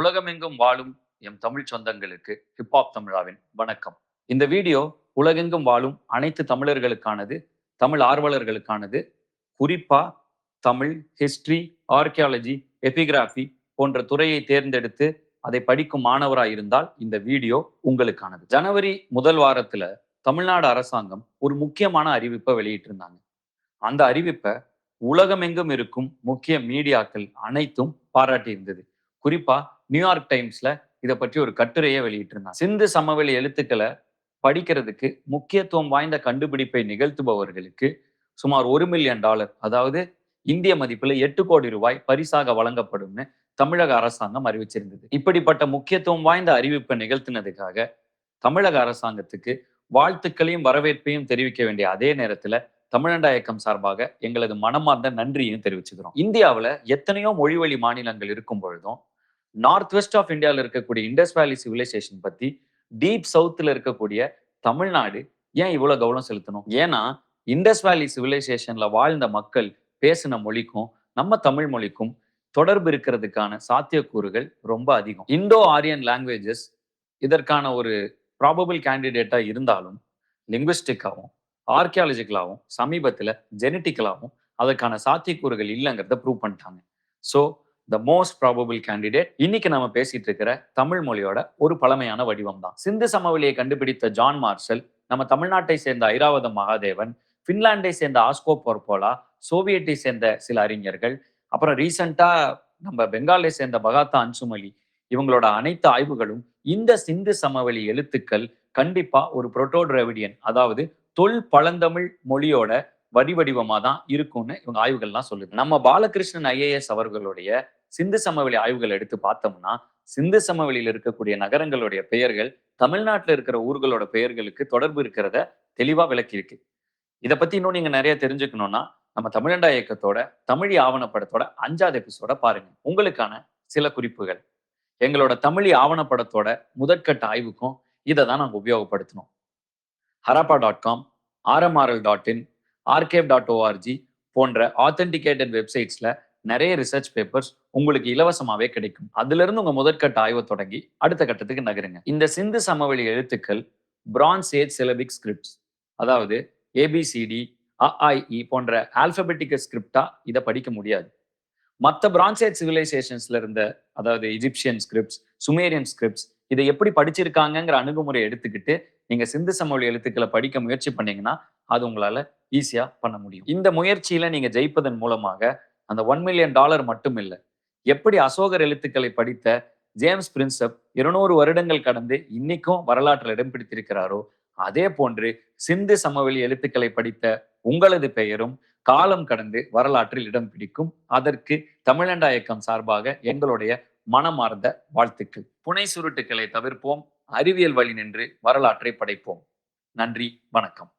உலகமெங்கும் வாழும் எம் தமிழ் சொந்தங்களுக்கு ஹிப்ஹாப் தமிழாவின் வணக்கம். இந்த வீடியோ உலகெங்கும் வாழும் அனைத்து தமிழர்களுக்கானது தமிழ் ஆர்வலர்களுக்கானது குறிப்பா தமிழ் ஹிஸ்டரி ஆர்கியாலஜி எபிகிராஃபி போன்ற துறையை தேர்ந்தெடுத்து அதை படிக்கும் மாணவராக இருந்தால் இந்த வீடியோ உங்களுக்கானது. ஜனவரி முதல் வாரத்துல தமிழ்நாடு அரசாங்கம் ஒரு முக்கியமான அறிவிப்பை வெளியிட்டிருந்தாங்க. அந்த அறிவிப்பை உலகமெங்கும் இருக்கும் முக்கிய மீடியாக்கள் அனைத்தும் பாராட்டி இருந்தது குறிப்பா நியூயார்க் டைம்ஸ்ல இதை பற்றி ஒரு கட்டுரையை வெளியிட்டிருந்தான். சிந்து சமவெளி எழுத்துக்களை படிக்கிறதுக்கு முக்கியத்துவம் வாய்ந்த கண்டுபிடிப்பை நிகழ்த்துபவர்களுக்கு சுமார் ஒரு மில்லியன் டாலர் அதாவது இந்திய மதிப்பில் எட்டு கோடி ரூபாய் பரிசாக வழங்கப்படும்னு தமிழக அரசாங்கம் அறிவிச்சிருந்தது. இப்படிப்பட்ட முக்கியத்துவம் வாய்ந்த அறிவிப்பை நிகழ்த்தினதுக்காக தமிழக அரசாங்கத்துக்கு வாழ்த்துக்களையும் வரவேற்பையும் தெரிவிக்க வேண்டிய அதே நேரத்துல தமிழண்டா இயக்கம் சார்பாக எங்களது மனமார்ந்த நன்றியையும் தெரிவிச்சுக்கிறோம். இந்தியாவில் எத்தனையோ மொழிவழி மாநிலங்கள் இருக்கும் பொழுதும் நார்த் வெஸ்ட் ஆஃப் இந்தியாவில் இருக்கக்கூடிய இண்டஸ் வேலி சிவிலைசேஷன் பத்தி டீப் சவுத்தில் இருக்கக்கூடிய தமிழ்நாடு ஏன் இவ்வளோ கவனம் செலுத்தணும்? ஏன்னா இண்டஸ் வேலி சிவிலைசேஷன்ல வாழ்ந்த மக்கள் பேசின மொழிக்கும் நம்ம தமிழ் மொழிக்கும் தொடர்பு இருக்கிறதுக்கான சாத்தியக்கூறுகள் ரொம்ப அதிகம். இந்தோ ஆரியன் லாங்குவேஜஸ் இதற்கான ஒரு ப்ராபபிள் கேண்டிடேட்டா இருந்தாலும் லிங்குவிஸ்டிக்காகவும் ஆர்கியாலஜிக்கலாகவும் சமீபத்தில் ஜெனட்டிக்கலாகவும் அதற்கான சாத்தியக்கூறுகள் இல்லைங்கிறத ப்ரூவ் பண்ணிட்டாங்க. So the most probable candidate இன்னைக்கு நம்ம பேசிட்டு இருக்கிற தமிழ் மொழியோட ஒரு பழமையான வடிவம் தான் சிந்து சமவெளியை கண்டுபிடித்த ஜான் மார்ஷல் நம்ம தமிழ்நாட்டை சேர்ந்த ஐராவத மகாதேவன் பின்லாண்டை சேர்ந்த ஆஸ்கோ பொர்போலா சோவியட்டை சேர்ந்த சில அறிஞர்கள் அப்புறம் ரீசண்டா நம்ம பெங்காலை சேர்ந்த பகாத்தா அன்சுமலி இவங்களோட அனைத்து ஆய்வுகளும் இந்த சிந்து சமவெளி எழுத்துக்கள் கண்டிப்பா ஒரு புரோட்டோ டிராவிடியன் அதாவது தொல் பழந்தமிழ் மொழியோட வடிவடிவமா தான் இருக்கும்னு இவங்க ஆய்வுகள்லாம் சொல்லுது. நம்ம பாலகிருஷ்ணன் ஐஏஎஸ் அவர்களுடைய சிந்து சமவெளி ஆய்வுகள் எடுத்து பார்த்தோம்னா சிந்து சமவெளியில் இருக்கக்கூடிய நகரங்களுடைய பெயர்கள் தமிழ்நாட்டில் இருக்கிற ஊர்களோட பெயர்களுக்கு தொடர்பு இருக்கிறத தெளிவா விளக்கியிருக்கு. இதை பத்தி இன்னும் நீங்க நிறைய தெரிஞ்சுக்கணும்னா நம்ம தமிழண்டா இயக்கத்தோட தமிழி ஆவணப்படத்தோட அஞ்சாவது எபிசோட பாருங்க. உங்களுக்கான சில குறிப்புகள். எங்களோட தமிழி ஆவணப்படத்தோட முதற்கட்ட ஆய்வுக்கும் இதை தான் நாங்கள் உபயோகப்படுத்தினோம் Harappa dot com RMRL dot in archive dot ORG போன்ற ஆத்தென்டிகேட்டட் வெப்சைட்ஸ்ல நிறைய ரிசர்ச் பேப்பர்ஸ் உங்களுக்கு இலவசமாவே கிடைக்கும். அதுல இருந்து உங்க முதற்கட்ட ஆய்வை தொடங்கி அடுத்த கட்டத்துக்கு நகருங்க. இந்த சிந்து சமவெளி எழுத்துக்கள் பிரான்ஸ் ஏஜ் சிலபிக் ஸ்கிரிப்ட்ஸ் அதாவது ஏபிசிடி அஐஇ e போன்ற ஆல்பபெட்டிக்கல் ஸ்கிரிப்டா இதை படிக்க முடியாது. மற்ற பிரான்சேட் சிவிலைசேஷன்ஸ்ல இருந்த அதாவது இஜிப்சியன் ஸ்கிரிப்ட்ஸ் சுமேரியன் ஸ்கிரிப்ட்ஸ் இதை எப்படி படிச்சிருக்காங்கங்கிற அணுகுமுறை எடுத்துக்கிட்டு நீங்க சிந்து சமவெளி எழுத்துக்களை படிக்க முயற்சி பண்ணீங்கன்னா அது உங்களால ஈஸியா பண்ண முடியும். இந்த முயற்சியில நீங்க ஜெயிப்பதன் மூலமாக அந்த ஒன் மில்லியன் டாலர் மட்டும் இல்லை. எப்படி அசோகர் எழுத்துக்களை படித்த ஜேம்ஸ் பிரின்சப் இருநூறு வருடங்கள் கடந்து இன்னைக்கும் வரலாற்றில் இடம் பிடித்திருக்கிறாரோ அதே போன்று சிந்து சமவெளி எழுத்துக்களை படித்த உங்களது பெயரும் காலம் கடந்து வரலாற்றில் இடம் பிடிக்கும். அதற்கு தமிழண்டா இயக்கம் சார்பாக எங்களுடைய மனமார்ந்த வாழ்த்துக்கள். புனை சுருட்டுக்களை தவிர்ப்போம் அறிவியல் வழி நின்று வரலாற்றை படைப்போம். நன்றி வணக்கம்.